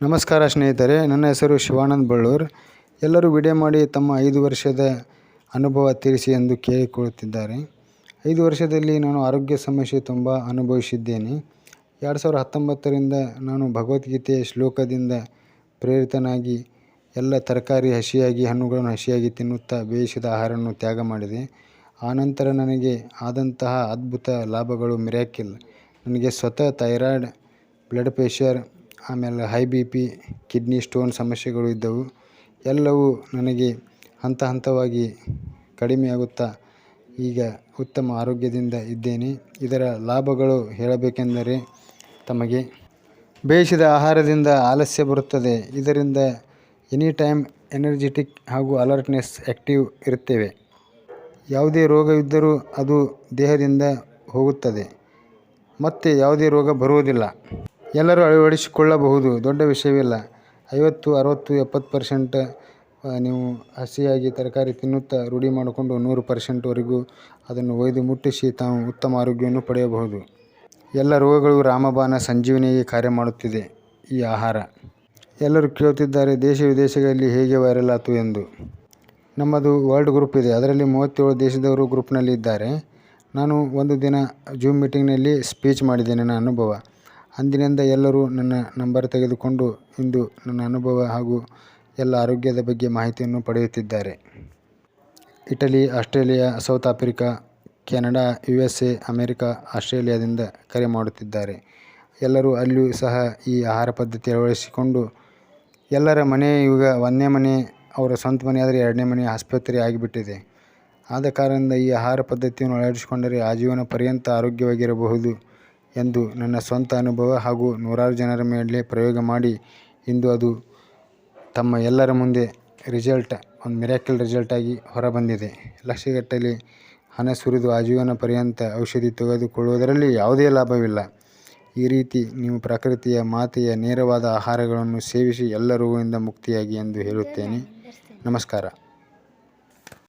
ನಮಸ್ಕಾರ ಸ್ನೇಹಿತರೆ, ನನ್ನ ಹೆಸರು ಶಿವಾನಂದ್ ಬಳ್ಳೂರ್. ಎಲ್ಲರೂ ವಿಡಿಯೋ ಮಾಡಿ ತಮ್ಮ ಐದು ವರ್ಷದ ಅನುಭವ ತಿಳಿಸಿ ಎಂದು ಕೇಳಿಕೊಳ್ಳುತ್ತಿದ್ದಾರೆ. ಐದು ವರ್ಷದಲ್ಲಿ ನಾನು ಆರೋಗ್ಯ ಸಮಸ್ಯೆ ತುಂಬ ಅನುಭವಿಸಿದ್ದೇನೆ. ಎರಡು ಸಾವಿರದ ಹತ್ತೊಂಬತ್ತರಿಂದ ನಾನು ಭಗವದ್ಗೀತೆಯ ಶ್ಲೋಕದಿಂದ ಪ್ರೇರಿತನಾಗಿ ಎಲ್ಲ ತರಕಾರಿ ಹಸಿಯಾಗಿ, ಹಣ್ಣುಗಳನ್ನು ಹಸಿಯಾಗಿ ತಿನ್ನುತ್ತಾ ಬೇಯಿಸಿದ ಆಹಾರವನ್ನು ತ್ಯಾಗ ಮಾಡಿದೆ. ಆನಂತರ ನನಗೆ ಆದಂತಹ ಅದ್ಭುತ ಲಾಭಗಳು ಮಿರಾಕಿಲ್. ನನಗೆ ಸ್ವತಃ ಥೈರಾಯ್ಡ್, ಬ್ಲಡ್ ಪ್ರೆಷರ್ ಆಮೇಲೆ high B P kidney stone ಸಮಸ್ಯೆಗಳು ಇದ್ದವು. ಎಲ್ಲವೂ ನನಗೆ ಹಂತ ಹಂತವಾಗಿ ಕಡಿಮೆಯಾಗುತ್ತಾ ಈಗ ಉತ್ತಮ ಆರೋಗ್ಯದಿಂದ ಇದ್ದೇನೆ. ಇದರ ಲಾಭಗಳು ಹೇಳಬೇಕೆಂದರೆ ತಮಗೆ ಬೇಯಿಸಿದ ಆಹಾರದಿಂದ ಆಲಸ್ಯ ಬರುತ್ತದೆ. ಇದರಿಂದ ಎನಿ ಟೈಮ್ ಎನರ್ಜೆಟಿಕ್ ಹಾಗೂ ಅಲರ್ಟ್ನೆಸ್ ಆ್ಯಕ್ಟಿವ್ ಇರುತ್ತೇವೆ. ಯಾವುದೇ ರೋಗವಿದ್ದರೂ ಅದು ದೇಹದಿಂದ ಹೋಗುತ್ತದೆ. ಮತ್ತು ಯಾವುದೇ ರೋಗ ಬರುವುದಿಲ್ಲ. ಎಲ್ಲರೂ ಅಳವಡಿಸಿಕೊಳ್ಳಬಹುದು. ದೊಡ್ಡ ವಿಷಯವಿಲ್ಲ. ಐವತ್ತು, ಅರವತ್ತು, ಎಪ್ಪತ್ತು ಪರ್ಸೆಂಟ್ ನೀವು ಹಸಿಯಾಗಿ ತರಕಾರಿ ತಿನ್ನುತ್ತಾ ರೂಢಿ ಮಾಡಿಕೊಂಡು ನೂರು ಪರ್ಸೆಂಟ್ವರೆಗೂ ಅದನ್ನು ಒಯ್ದು ಮುಟ್ಟಿಸಿ ತಾವು ಉತ್ತಮ ಆರೋಗ್ಯವನ್ನು ಪಡೆಯಬಹುದು. ಎಲ್ಲ ರೋಗಗಳು ರಾಮಬಾಣ ಸಂಜೀವನಿಯಾಗಿ ಕಾರ್ಯ ಮಾಡುತ್ತಿದೆ ಈ ಆಹಾರ. ಎಲ್ಲರೂ ಕೇಳುತ್ತಿದ್ದಾರೆ, ದೇಶ ವಿದೇಶಗಳಲ್ಲಿ ಹೇಗೆ ವೈರಲ್ ಆಯಿತು ಎಂದು. ನಮ್ಮದು ವರ್ಲ್ಡ್ ಗ್ರೂಪ್ ಇದೆ. ಅದರಲ್ಲಿ ಮೂವತ್ತೇಳು ದೇಶದವರು ಗ್ರೂಪ್ನಲ್ಲಿ ಇದ್ದಾರೆ ನಾನು ಒಂದು ದಿನ ಜೂಮ್ ಮೀಟಿಂಗ್ನಲ್ಲಿ ಸ್ಪೀಚ್ ಮಾಡಿದ್ದೇನೆ ನನ್ನ ಅನುಭವ. ಅಂದಿನಿಂದ ಎಲ್ಲರೂ ನನ್ನ ನಂಬರ್ ತೆಗೆದುಕೊಂಡು ಇಂದು ನನ್ನ ಅನುಭವ ಹಾಗೂ ಎಲ್ಲ ಆರೋಗ್ಯದ ಬಗ್ಗೆ ಮಾಹಿತಿಯನ್ನು ಪಡೆಯುತ್ತಿದ್ದಾರೆ. Italy, Australia, South Africa, Canada U S A America, ಆಸ್ಟ್ರೇಲಿಯಾದಿಂದ ಕರೆ ಮಾಡುತ್ತಿದ್ದಾರೆ. ಎಲ್ಲರೂ ಅಲ್ಲಿಯೂ ಸಹ ಈ ಆಹಾರ ಪದ್ಧತಿ ಅಳವಡಿಸಿಕೊಂಡು ಎಲ್ಲರ ಮನೆ ಈಗ ಒಂದನೇ ಮನೆ, ಅವರ ಸ್ವಂತ ಮನೆ ಆದರೆ ಎರಡನೇ ಮನೆ ಆಸ್ಪತ್ರೆ ಆಗಿಬಿಟ್ಟಿದೆ. ಆದ ಕಾರಣದಿಂದ ಈ ಆಹಾರ ಪದ್ಧತಿಯನ್ನು ಅಳವಡಿಸಿಕೊಂಡರೆ ಆ ಜೀವನ ಪರ್ಯಂತ ಆರೋಗ್ಯವಾಗಿರಬಹುದು. ಎಂದು ನನ್ನ ಸ್ವಂತ ಅನುಭವ ಹಾಗೂ ನೂರಾರು ಜನರ ಮೇಲೆ ಪ್ರಯೋಗ ಮಾಡಿ ಇಂದು ಅದು ತಮ್ಮ ಎಲ್ಲರ ಮುಂದೆ ರಿಸಲ್ಟ್, ಒಂದು ಮಿರಾಕಲ್ ರಿಸಲ್ಟಾಗಿ ಹೊರಬಂದಿದೆ. ಲಕ್ಷಗಟ್ಟಲೆ ಹಣ ಸುರಿದು ಆಜೀವನ ಪರ್ಯಂತ ಔಷಧಿ ತೆಗೆದುಕೊಳ್ಳುವುದರಲ್ಲಿ ಯಾವುದೇ ಲಾಭವಿಲ್ಲ. ಈ ರೀತಿ ನೀವು ಪ್ರಕೃತಿಯ ಮಾತೆಯ ನೇರವಾದ ಆಹಾರಗಳನ್ನು ಸೇವಿಸಿ ಎಲ್ಲ ರೋಗದಿಂದ ಮುಕ್ತಿಯಾಗಿ ಎಂದು ಹೇಳುತ್ತೇನೆ. ನಮಸ್ಕಾರ.